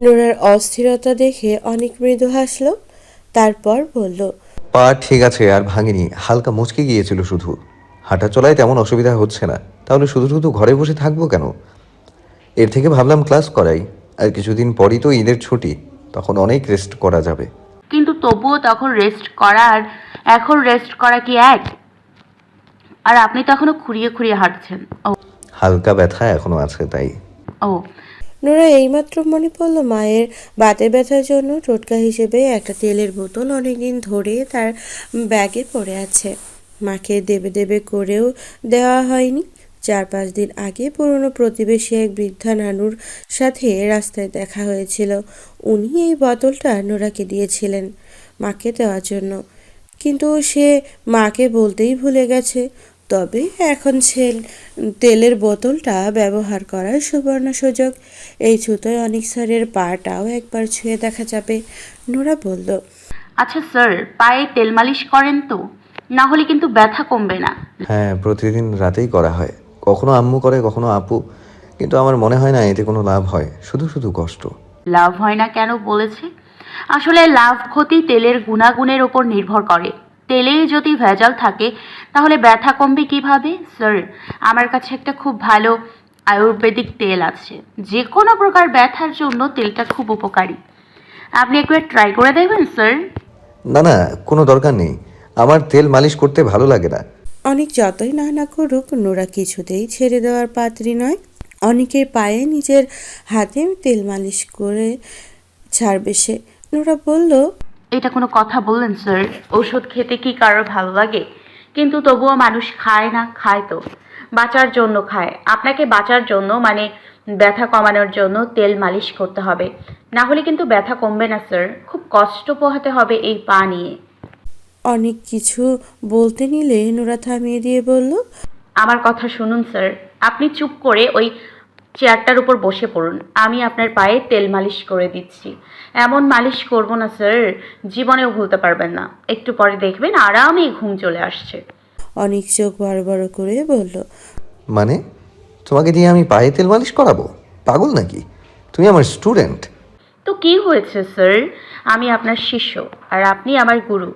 নোরার অস্থিরতা দেখে অনেক মৃদু হাসলো তারপর বলল পা ঠিক আছে আর ভাঙিনি। হালকা মুচকে গিয়েছিল শুধু। হাঁটা চলায় তেমন অসুবিধা হচ্ছে না। তাহলে শুধু শুধু ঘরে বসে থাকব কেন? এর থেকে ভাবলাম ক্লাস করাই। আর কিছুদিন পরই তো ঈদের ছুটি। তখন অনেক রেস্ট করা যাবে। কিন্তু তবুও তখন রেস্ট করা আর এখন রেস্ট করা কি এক? আর আপনি তো এখনও খুঁড়িয়ে খুঁড়িয়ে হাঁটছেন। ও হালকা ব্যথা এখনও আছে তাই। ও নোরা এইমাত্র মনে পড়ল মায়ের বাতে ব্যথার জন্য টোটকা হিসেবে একটা তেলের বোতল অনেকদিন ধরে তার ব্যাগে পড়ে আছে। মাকে দেবে দেবে করেও দেওয়া হয়নি। চার পাঁচ দিন আগে পুরনো প্রতিবেশী এক বৃদ্ধা নানুর সাথে রাস্তায় দেখা হয়েছিল। উনি এই বোতলটা নোরাকে দিয়েছিলেন মাকে দেওয়ার জন্য। কিন্তু সে মাকে বলতেই ভুলে গেছে। তবে এখন সে তেলের বোতলটা ব্যবহার করার সুবর্ণ সুযোগ এই ছুতোয় অনেক স্যারের পাটাও একবার ছুঁয়ে দেখা যাবে নোরা বলল। আচ্ছা স্যার পায়ে তেল মালিশ করেন তো না হলে কিন্তু ব্যথা কমবে না। হ্যাঁ প্রতিদিন রাতেই করা হয়। কখনো আম্মু করে কখনো আপু। কিন্তু আমার মনে হয় না এতে কোনো লাভ হয় শুধু শুধু কষ্ট। লাভ হয় না কেন বলেছে? আসলে লাভ ক্ষতি তেলের গুণাগুণের ওপর নির্ভর করে। তেলেই যদি ভেজাল থাকে তাহলে ব্যথা কমবে কীভাবে? স্যার আমার কাছে একটা খুব ভালো আয়ুর্বেদিক তেল আছে। যে কোনো প্রকার ব্যথার জন্য তেলটা খুব উপকারী। আপনি একবার ট্রাই করে দেখবেন স্যার না না কোনো দরকার নেই। আমার তেল মালিশ করতে ভালো লাগে না। অনেক যতই না না করুক নোরা কিছুতেই ছেড়ে দেওয়ার পাত্রী নয়। অনেকের পায়ে নিজের হাতে তেল মালিশ করে ছাড়বে সে। নোরা বলল এটা কোনো কথা বললেন স্যার ওষুধ খেতে কি কারোর ভালো লাগে? কিন্তু তবুও মানুষ খায় না খায় তো। বাঁচার জন্য খায়। আপনাকে বাঁচার জন্য মানে ব্যথা কমানোর জন্য তেল মালিশ করতে হবে। না হলে কিন্তু ব্যথা কমবে না স্যার খুব কষ্ট পোহাতে হবে এই পা নিয়ে। অনেক কিছু বলতে নিলে নোরা থামিয়ে দিয়ে বলল আমার কথা শুনুন স্যার আপনি চুপ করে ওই চেয়ারটার উপর বসে পড়ুন। আমি আপনার পায়ে তেল মালিশ করে দিচ্ছি। এমন মালিশ করব না স্যার। জীবনেও ভুলতে পারবেন না। একটু পরে দেখবেন আরামে ঘুম চলে আসছে। অনেক চোখ বড় বড় করে বলল মানে? তোমাকে দিয়ে আমি পায়ে তেল মালিশ করাবো? পাগল নাকি? তুমি আমার স্টুডেন্ট। তো কি হয়েছে স্যার? আমি আপনার শিষ্য আর আপনি আমার গুরু।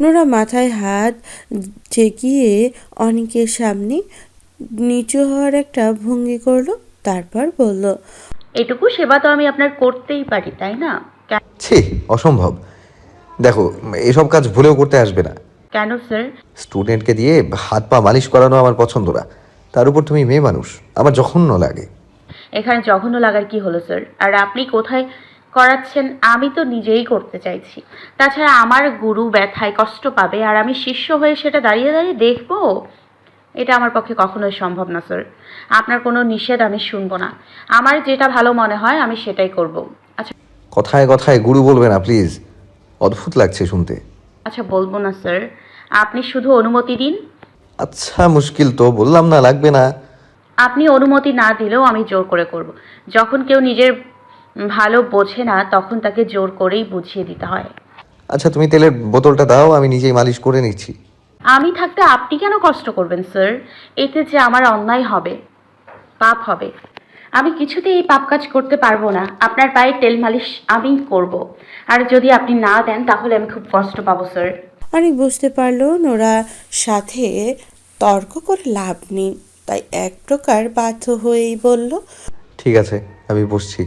নোরা মাথায় হাত ঠেকিয়ে অনেকের সামনে নিচু হওয়ার একটা ভঙ্গি করল। তারপর বলল এটুকু সেবা তো আমি আপনার করতেই পারি তাই না? ছি অসম্ভব। দেখো এসব কাজ ভুলেও করতে আসবে না। কেন স্যার? স্টুডেন্টকে দিয়ে হাত পা মালিশ করানো আমার পছন্দ না তার উপর তুমি মেয়ে মানুষ আমার জঘন্য লাগে। এখানে জঘন্য লাগার কি হলো স্যার? আর আপনি কোথায় করাচ্ছেন? আমি তো নিজেই করতে চাইছি। তাছাড়া আমার গুরু ব্যথায় কষ্ট পাবে আর আমি শিষ্য হয়ে সেটা দাঁড়িয়ে দাঁড়িয়ে দেখব? এটা আমার পক্ষে কখনোই সম্ভব না স্যার আপনার কোনো নিষেধ আমি শুনব না। আমার যেটা ভালো মনে হয় আমি সেটাই করব। আচ্ছা কথায় কথায় গুরু বলবে না প্লিজ অদ্ভুত লাগছে শুনতে। আচ্ছা বলব না স্যার আপনি শুধু অনুমতি দিন। আচ্ছা মুশকিল তো বললাম না লাগবে না। আপনি অনুমতি না দিলেও আমি জোর করে করব। যখন কেউ নিজের ভালো বোঝে না তখন তাকে জোর করেই বুঝিয়ে দিতে হয়। আচ্ছা তুমি তেলের বোতলটা দাও আমি নিজেই মালিশ করে নিচ্ছি। আমি থাকতে আপনি কেন কষ্ট করবেন স্যার? এতে যে আমার অন্যায় হবে পাপ হবে। আমি কিছুতেই এই পাপ কাজ করতে পারব না। আপনার পায়ে তেল মালিশ আমি করব। আর যদি আপনি না দেন তাহলে আমি খুব কষ্ট পাবো স্যার। অনেক বুঝতে পারল নোরা সাথে তর্ক করে লাভ নেই। তাই এক প্রকার বাধ্য হয়েই বলল ঠিক আছে আমি বসছি।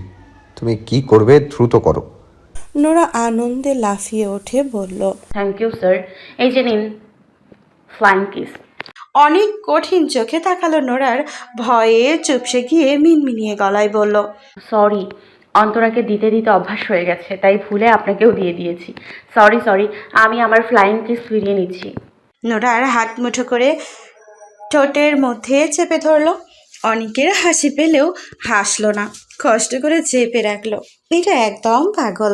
তুমি কি করবে দ্রুত করো। নোরা আনন্দে লাফিয়ে ওঠে বলল থ্যাংক ইউ স্যার এই যে নিন ফ্লাইং কিস অনেক কঠিন চোখে তাকালো নোরার ভয়ে চুপসে গিয়ে মিনমিনিয়ে গলায় বলল সরি অন্তরাকে দিতে দিতে অভ্যাস হয়ে গেছে তাই ভুলে আপনাকেও দিয়ে দিয়েছি। সরি সরি আমি আমার ফ্লাইং কিস ফিরিয়ে নিচ্ছি। নোরার হাত মুঠো করে ঠোঁটের মধ্যে চেপে ধরলো। অনেকের হাসি পেলেও হাসলো না কষ্ট করে চেপে রাখল। এটা একদম পাগল।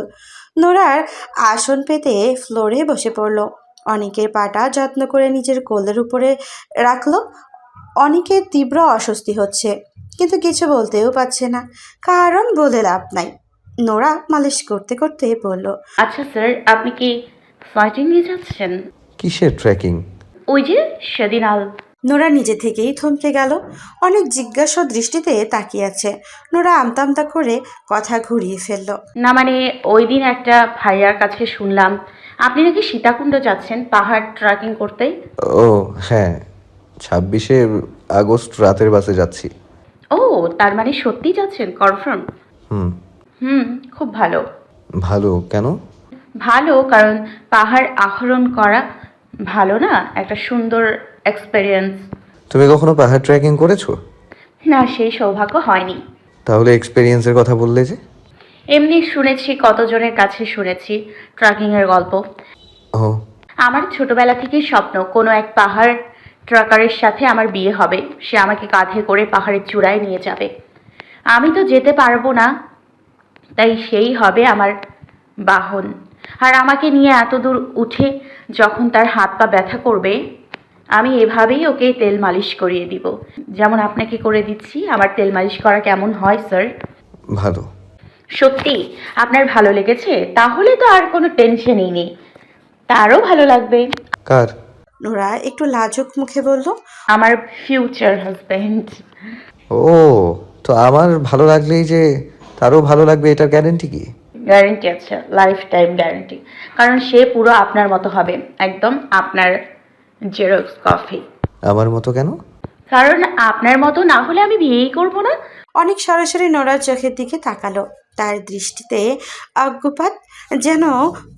নোরার আসন পেতে ফ্লোরে বসে পড়ল। অনেকের পাটা যত্ন করে নিজের কোলের উপরে রাখল অনেকের তীব্র অস্বস্তি হচ্ছে কিন্তু কিছু বলতেও পারছে না। কারণ বলে লাভ নাই। নোরা মালিশ করতে করতে বলল আচ্ছা স্যার আপনি কি ফ্লাইটে নিয়ে যাচ্ছেন? কিসের ট্রেকিং ওই যে সেদিন আল নোরা নিজে থেকেই থমকে গেল। অনেক জিজ্ঞাসা দৃষ্টিতে তাকিয়ে আছে। নোরা আমতা আমতা করে কথা ঘুরিয়ে ফেলল। না মানে ওই দিন একটা ভাইয়ার কাছে শুনলাম আপনি নাকি সীতাকুণ্ড যাচ্ছেন পাহাড় ট্রেকিং করতে ও হ্যাঁ ছাব্বিশে আগস্ট রাতের বাসে যাচ্ছি। ও তার মানে সত্যি যাচ্ছেন কনফার্ম হুম। হুম খুব ভালো। ভালো কেন? ভালো কারণ পাহাড় আহরণ করা ভালো না একটা সুন্দর এক্সপেরিয়েন্স তুমি কখনো পাহাড় ট্রেকিং করেছ? না সেই সৌভাগ্য হয়নি। তাহলে এক্সপেরিয়েন্সের কথা বললে যে? এমনি শুনেছি কতজনের কাছে শুনেছি ট্রেকিংয়ের গল্প। ও। আমার ছোটবেলা থেকেই স্বপ্ন কোনো এক পাহাড় ট্রাকারের সাথে আমার বিয়ে হবে। সে আমাকে কাঁধে করে পাহাড়ের চূড়ায় নিয়ে যাবে। আমি তো যেতে পারব না তাই সেই হবে আমার বাহন। আর আমাকে নিয়ে এত দূর উঠে যখন তার হাত পা ব্যথা করবে আমি এভাবেই ওকে তেল মালিশ করিয়ে দিব। যেমন আপনাকে করে দিচ্ছি আমার তেল মালিশ করা কেমন হয় স্যার? ভালো। সত্যি আপনার ভালো লেগেছে? তাহলে তো আর কোনো টেনশনই নেই। তারও ভালো লাগবে। কার? নোরা একটু লাজুক মুখে বলল। আমার ফিউচার হাজব্যান্ড ও তো আমার ভালো লাগলেই যে তারও ভালো লাগবে এটার গ্যারেন্টি কি? গ্যারেন্টি আছে লাইফ টাইম গ্যারেন্টি কারণ সে পুরো আপনার মতো হবে একদম আপনার জেরক্স কফি আমার মতো কেন? কারণ আপনার মতো না হলে আমি বিয়েই করব না। অনেক সরাসরি নোরার চোখের দিকে তাকালো। তার দৃষ্টিতে অজ্ঞপাত যেন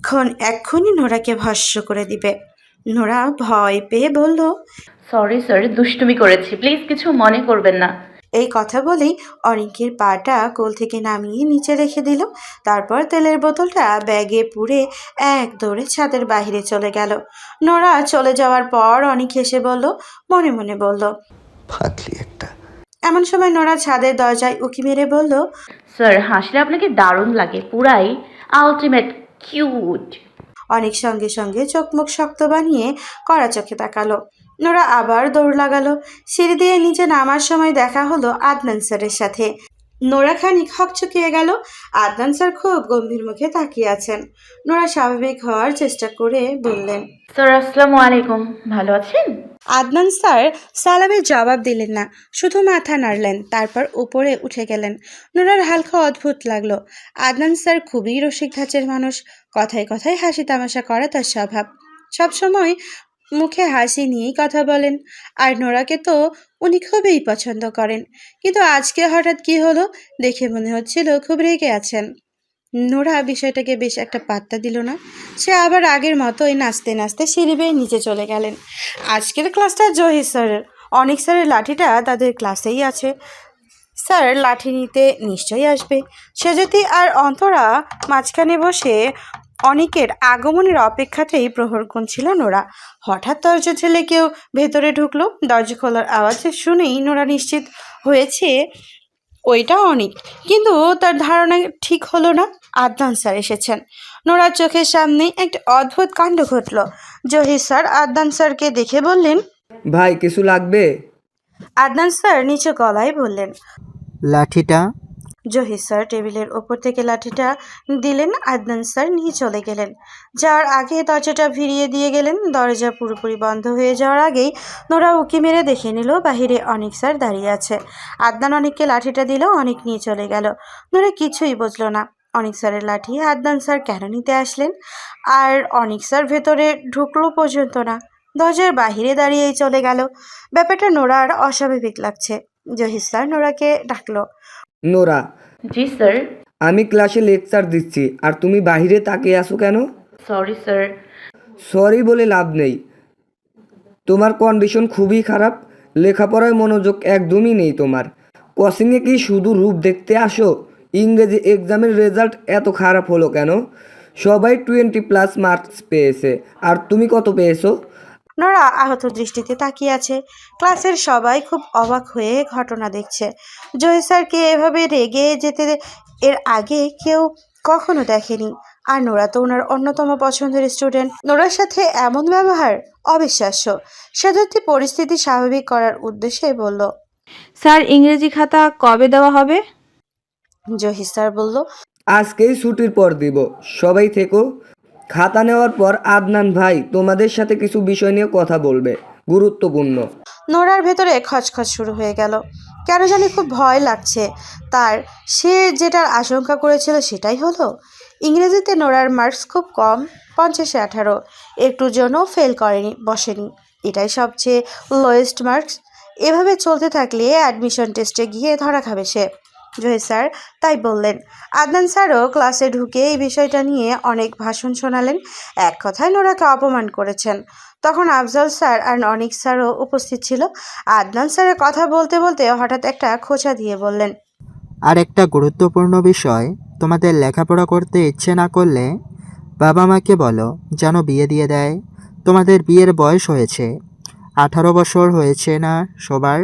ক্ষণ এক্ষুনি নোরাকে ভস্য করে দিবে। নোরা ভয় পেয়ে বলল সরি সরি দুষ্টুমি করেছি। প্লিজ কিছু মনে করবেন না। এই কথা বলেই অনেকের পাটা কোল থেকে নামিয়ে নিচে রেখে দিল। তারপর তেলের বোতলটা ব্যাগে পুরে এক দৌড়ে ছাদের বাইরে চলে গেল। নোরা চলে যাওয়ার পর অনেক হেসে বলল মনে মনে বলল ফাঁকলি একটা এমন সময় নোরা ছাদের দরজায় উকি মেরে বলল স্যার হাসলে আপনাকে দারুণ লাগে পুরাই আলটিমেট কিউট অনেক সঙ্গে সঙ্গে চোখমুখ শক্ত বানিয়ে কড়া চোখে তাকালো। নোরা আবার দৌড় লাগালো। সিঁড়ি দিয়ে নিচে নামার সময় দেখা হলো আদনান স্যারের সাথে। নোরা খানিক হকচকিয়ে গেল। আদনান স্যার খুব গম্ভীর মুখে তাকিয়ে আছেন। নোরা স্বাভাবিক হওয়ার চেষ্টা করে বললেন স্যার আসসালামু আলাইকুম। ভালো আছেন? আদনান স্যার সালামের জবাব দিলেন না, শুধু মাথা নাড়লেন, তারপর উপরে উঠে গেলেন। নোরার হালকা অদ্ভুত লাগল। আদনান স্যার খুবই রসিক ধাঁচের মানুষ, কথায় কথায় হাসি তামাশা করা তার স্বভাব। সবসময় মুখে হাসি নিয়েই কথা বলেন, আর নোরাকে তো উনি খুবই পছন্দ করেন। কিন্তু আজকে হঠাৎ কি হলো, দেখে মনে হচ্ছিল খুব রেগে আছেন। নোরা বিষয়টাকে বেশ একটা পাত্তা দিল না। সে আবার আগের মতোই নাচতে নাচতে সিঁড়ি বেয়ে নিচে চলে গেলেন। আজকের ক্লাসটা জহি স্যারের। অনেক স্যারের লাঠিটা তাদের ক্লাসেই আছে। স্যার লাঠি নিতে নিশ্চয়ই আসবে। সে যদি আর অন্তরা মাঝখানে বসে অনেকের আগমনের অপেক্ষাতেই প্রহর গুনছিল নোরা। হঠাৎ দরজা ঠেলে কেউ ভেতরে ঢুকলো। দরজা খোলার আওয়াজ শুনেই নোরা নিশ্চিত হয়েছে ওইটা অনেক। কিন্তু তার ধারণা ঠিক হলো না। আদনান স্যার এসেছেন। নোরার চোখের সামনে একটা অদ্ভুত কাণ্ড ঘটল। জহির স্যার আদনান স্যারকে দেখে বললেন ভাই কিছু লাগবে? আদনান স্যার নিচে গলায় বললেন লাঠিটা জহির স্যার টেবিলের ওপর থেকে লাঠিটা দিলেন, আদনান স্যার নিয়ে চলে গেলেন। যাওয়ার আগে দরজাটা ভিড়িয়ে দিয়ে গেলেন। দরজা পুরোপুরি বন্ধ হয়ে যাওয়ার আগেই নোরা উকি মেরে দেখে নিল বাহিরে অনেক স্যার দাঁড়িয়ে আছে। আদনান অনেককে লাঠিটা দিল, অনেক নিয়ে চলে গেল। নোরা কিছুই বুঝলো না। অনেক স্যারের লাঠি আদনান স্যার কেন নিতে আসলেন? আর অনেক স্যার ভেতরে ঢুকলো পর্যন্ত না। দরজার বাহিরে দাঁড়িয়েই চলে গেল। ব্যাপারটা নোরার অস্বাভাবিক লাগছে। জহির স্যার নোরাকে ডাকলো। Nora ji sir. আমি ক্লাসে লেকচার দিচ্ছি আর তুমি বাইরে তাকিয়ে আসো কেন? Sorry sir. সরি বলে লাভ নেই। তোমার কন্ডিশন খুবই খারাপ লেখাপড়ায় মনোযোগ একদমই নেই তোমার। কোচিংয়ে কি শুধু রূপ দেখতে আসো? ইংরেজি এক্সামের রেজাল্ট এত খারাপ হলো কেন? সবাই টোয়েন্টি প্লাস মার্কস পেয়েছে আর তুমি কত পেয়েছ? নোরা আহত দৃষ্টিতে তাকিয়ে আছে। ক্লাসের সবাই খুব অবাক হয়ে ঘটনা দেখছে। জয় স্যারকে এভাবে রেগে যেতে এর আগে কেউ কখনো দেখেনি। আর নোরা তো ওনার অন্যতম পছন্দের স্টুডেন্ট। নোরার সাথে এমন ব্যবহার? অবিশ্বাস্য। সেদত্তি পরিস্থিতি স্বাভাবিক করার উদ্দেশ্যে বলল স্যার ইংরেজি খাতা কবে দেওয়া হবে? জহির স্যার বলল আজকেই ছুটির পর দিব। সবাই থেকো। খাতা নেওয়ার পর, আদনান ভাই, তোমাদের সাথে কিছু বিষয় নিয়ে কথা বলবে। গুরুত্বপূর্ণ। নোরার ভেতরে খচখচ শুরু হয়ে গেল। কেন জানি খুব ভয় লাগছে। তার, সে যেটার আশঙ্কা করেছিল সেটাই হলো। ইংরেজিতে নোরার মার্কস খুব কম, পঞ্চাশে আঠারো। একটুর জন্য ফেল করেনি, বসেনি। এটাই সবচেয়ে লোয়েস্ট মার্কস এভাবে চলতে থাকলে অ্যাডমিশন টেস্টে গিয়ে ধরা খাবে সে। জহির স্যার, তাই বললেন। আদনান স্যারও ক্লাসে ঢুকে এই বিষয়টা নিয়ে অনেক ভাষণ শোনালেন। এক কথায় নোরাকে অপমান করেছেন। তখন আফজল স্যার আর অনিক স্যারও উপস্থিত ছিল। আদনান স্যারের কথা বলতে বলতে হঠাৎ একটা খোঁচা দিয়ে বললেন আর একটা গুরুত্বপূর্ণ বিষয়, তোমাদের লেখাপড়া করতে ইচ্ছে না করলে বাবা মাকে বলো যেন বিয়ে দিয়ে দেয়। তোমাদের বিয়ের বয়স হয়েছে, আঠারো বছর হয়েছে না সবার।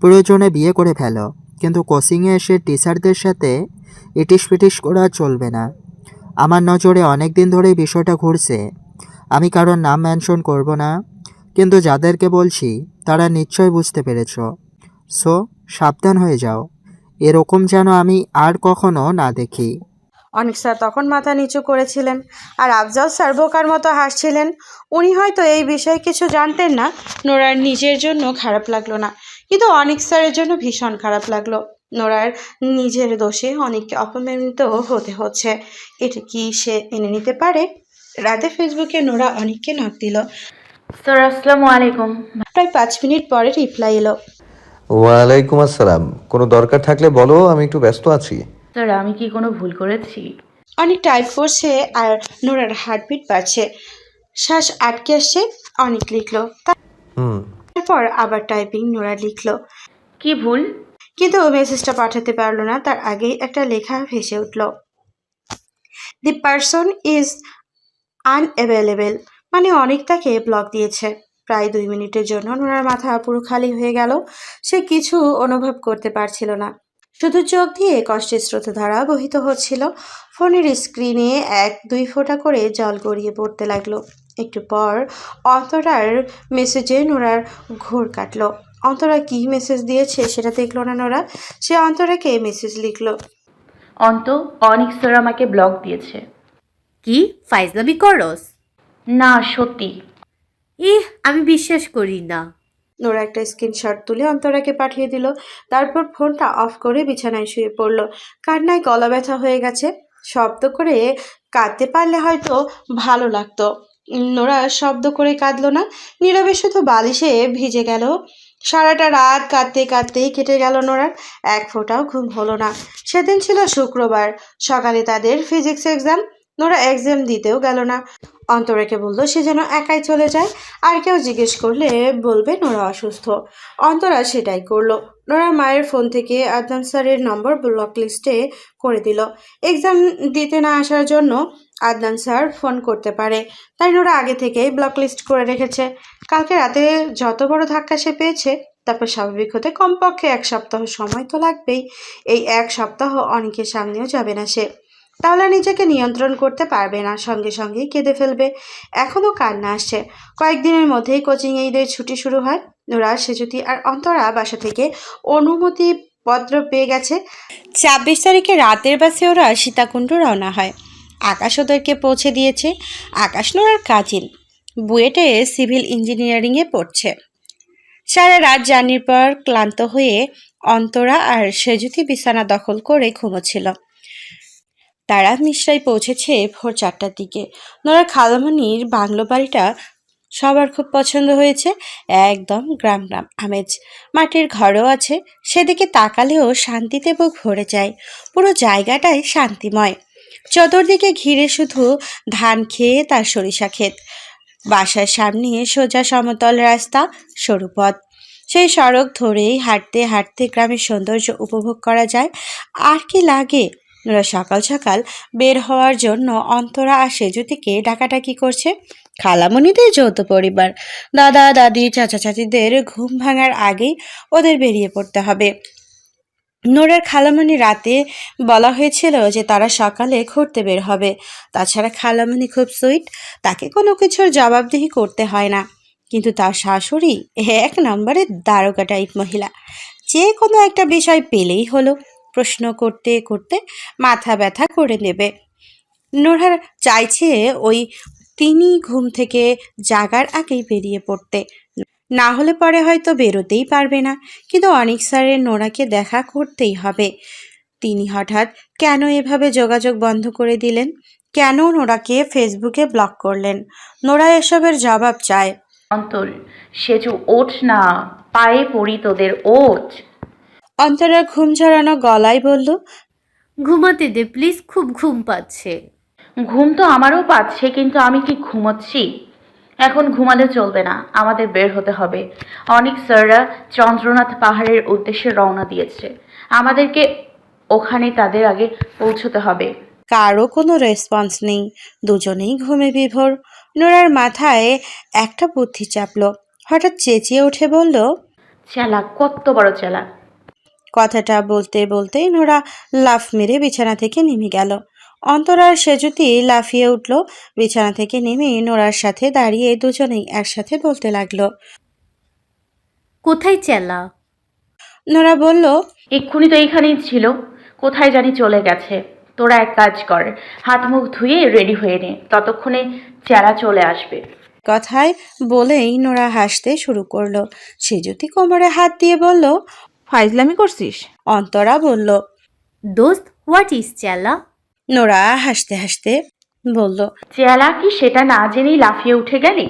প্রয়োজনে বিয়ে করে ফেলো। কিন্তু কোচিংয়ে এসে টিচারদের সাথে ইটিস পিটিস করা চলবে না। আমার নজরে অনেক দিন ধরেই বিষয়টা ঘুরছে। আমি কারোর নাম মেনশন করব না, কিন্তু যাদেরকে বলছি, তারা নিশ্চয় বুঝতে পেরেছ। সো, সাবধান হয়ে যাও। এরকম যেন আমি আর কখনো না দেখি। অনিক স্যার তখন মাথা নিচু করেছিলেন, আর আফজল স্যার বোকার মতো হাসছিলেন। উনি হয়তো এই বিষয়ে কিছু জানতেন না। নোরার নিজের জন্য খারাপ লাগল না। কিন্তু অনিক স্যারের জন্য ভীষণ খারাপ লাগল। নোরার নিজের দোষে অনেককে অপমানিত হতে হচ্ছে। এটা কি সে এনে নিতে পারে? রাতে ফেসবুকে নোরা অনেককে নক দিল। স্যার আসসালামু আলাইকুম। প্রায় পাঁচ মিনিট পরে রিপ্লাই এলো। ওয়ালাইকুম আসসালাম। কোনো দরকার থাকলে বলো আমি একটু ব্যস্ত আছি। স্যার আমি কি কোনো ভুল করেছি? অনেক টাইপ করছে আর নোরার হার্টবিট বাড়ছে। শ্বাস আটকে আসছে অনেক লিখলো। হুম। তারপর আবার টাইপিং নোরা লিখলো। কি ভুল? কিন্তু মেসেজটা পাঠাতে পারল না তার আগেই একটা লেখা ভেসে উঠল। দি পারসন ইজ আনঅ্যাভেলেবেল মানে অনেক তাকে ব্লক দিয়েছে। প্রায় দুই মিনিটের জন্য নোরার মাথা পুরো খালি হয়ে গেল। সে কিছু অনুভব করতে পারছিল না। শুধু চোখ দিয়ে কষ্টের স্রোতধারা বহিত হচ্ছিল। ফোনের স্ক্রিনে এক দুই ফোঁটা করে জল গড়িয়ে পড়তে লাগল। একটু পর অন্তরার মেসেজে নোরার ঘোর কাটলো। অন্তরা কি মেসেজ দিয়েছে সেটা দেখল না নোরা? সে অন্তরাকে মেসেজ লিখলো। অন্ত অনিক স্যার আমাকে ব্লক দিয়েছে। কি? ফাইজলামি করস? না সত্যি। ইহ আমি বিশ্বাস করি না। নোরা একটা স্ক্রিনশট তুলে অন্তরাকে পাঠিয়ে দিল। তারপর ফোনটা অফ করে বিছানায় শুয়ে পড়ল। কান্নায় গলা ব্যথা হয়ে গেছে। শব্দ করে কাঁদতে পারলে হয়তো ভালো লাগতো। নোরা শব্দ করে কাঁদল না। নীরবে শুধু বালিশে ভিজে গেল। সারাটা রাত কাঁদতে কাঁদতেই কেটে গেল নোরার। এক ফোঁটাও ঘুম হলো না। সেদিন ছিল শুক্রবার। সকালে তাদের ফিজিক্স এক্সাম। নোরা এক্সাম দিতেও গেল না। অন্তরাকে বলল সে যেন একাই চলে যায়। আর কেউ জিজ্ঞেস করলে বলবে নোরা অসুস্থ। অন্তরা সেটাই করল। নোরা মায়ের ফোন থেকে আদনান স্যারের নম্বর ব্লক লিস্টে করে দিল। এক্সাম দিতে না আসার জন্য আদনান স্যার ফোন করতে পারে। তাই নোরা আগে থেকেই ব্লক লিস্ট করে রেখেছে। কালকে রাতে যত বড় ধাক্কা সে পেয়েছে, তারপর স্বাভাবিক হতে কমপক্ষে এক সপ্তাহ সময় তো লাগবেই। এই এক সপ্তাহ অনেকের সামনেও যাবে না সে। তাহলে নিজেকে নিয়ন্ত্রণ করতে পারবে না, সঙ্গে সঙ্গেই কেঁদে ফেলবে। এখনও কান্না আসছে। কয়েকদিনের মধ্যেই কোচিং ঈদের ছুটি শুরু হয়। নোরা, সেজুতি আর অন্তরা বাসা থেকে অনুমতি পত্র পেয়ে গেছে। ছাব্বিশ তারিখে রাতের বাসে ওরা সীতাকুণ্ড রওনা হয়। আকাশ ওদেরকে পৌঁছে দিয়েছে। আকাশ নোরার কাজিন বুয়েটে সিভিল ইঞ্জিনিয়ারিংয়ে পড়ছে। সারা রাত জার্নির পর ক্লান্ত হয়ে অন্তরা আর সেজুতি বিছানা দখল করে ঘুমোচ্ছিল। তারা মিশ্রায় পৌঁছেছে ভোর চারটার দিকে। নোরা খালামণির বাংলো বাড়িটা সবার খুব পছন্দ হয়েছে। একদম গ্রাম গ্রাম, আমেজ। মাটির ঘরও আছে। সেদিকে তাকালেও শান্তিতে বুক ভরে যায়। পুরো জায়গাটাই শান্তিময়। চতুর্দিকে ঘিরে শুধু ধান খেয়ে তার সরিষা ক্ষেত। বাসার সামনে সোজা সমতল রাস্তা, সরু পথ। সেই সড়ক ধরেই হাঁটতে হাঁটতে গ্রামের সৌন্দর্য উপভোগ করা যায়। আর কি লাগে? ওরা সকাল সকাল বের হওয়ার জন্য অন্তরা আর সেজুতিকে ডাকাডাকি করছে। খালামণিদের যৌথ পরিবার। দাদা, দাদি, চাচা, চাচিদের ঘুম ভাঙার আগেই ওদের বেরিয়ে পড়তে হবে। নোরার খালামণি রাতে বলা হয়েছিল যে তারা সকালে ঘুরতে বের হবে। তাছাড়া খালামণি খুব সুইট, তাকে কোনো কিছুর জবাবদিহি করতে হয় না। কিন্তু তার শাশুড়ি এক নম্বরের দারোগা টাইপ মহিলা। যে কোনো একটা বিষয় পেলেই হলো, প্রশ্ন করতে করতে মাথা ব্যথা করে নেবে। নোরার চাইছে ওই তিনি ঘুম থেকে জাগার আগেই বেরিয়ে পড়তে। না হলে পরে হয়তো বেরোতেই পারবে না। কিন্তু অনিক স্যারের নোরাকে দেখা করতেই হবে। তিনি হঠাৎ কেন এভাবে যোগাযোগ বন্ধ করে দিলেন? কেন নোরাকে ফেসবুকে ব্লক করলেন? নোরা এসবের জবাব চায়। অন্তর সেজু ওঠ না পায়ে পড়ি তোদের ওঠ। অন্তরা ঘুম ঝরানো গলায় বলল ঘুমাতে দে প্লিজ খুব ঘুম পাচ্ছে। ঘুম তো আমারও পাচ্ছে কিন্তু আমি কি ঘুমোচ্ছি? এখন ঘুমালে চলবে না আমাদের বের হতে হবে। অনেক স্যাররা চন্দ্রনাথ পাহাড়ের উদ্দেশ্যে রওনা দিয়েছে। আমাদেরকে ওখানে তাদের আগে পৌঁছতে হবে। কারও কোনো রেসপন্স নেই। দুজনেই ঘুমে বিভোর। নোরার মাথায় একটা বুদ্ধি চাপলো। হঠাৎ চেঁচিয়ে উঠে বলল চেলা কত বড় চেলা! কথাটা বলতে বলতেই নোরা লাফ মেরে বিছানা থেকে নেমে গেল। অন্তরার সেজুতি লাফিয়ে উঠল। বিছানা থেকে নেমে নোরার সাথে দাঁড়িয়ে দুজনেই একসাথে বলতে লাগল কোথায় চেলা? নোরা বলল এক্ষুনি তো এইখানেই ছিল। কোথায় জানি চলে গেছে। তোরা এক কাজ কর হাত মুখ ধুয়ে রেডি হয়ে নে। ততক্ষণে চেলা চলে আসবে। কথায় বলেই নোরা হাসতে শুরু করল। সেজুতি কোমরে হাত দিয়ে বলল ফাইজলামি করছিস? অন্তরা বলল দোস্ত হোয়াট ইজ চেলা? নোরা হাসতে হাসতে বলল চেয়ালা কি সেটা না জেনেই লাফিয়ে উঠে গেলি?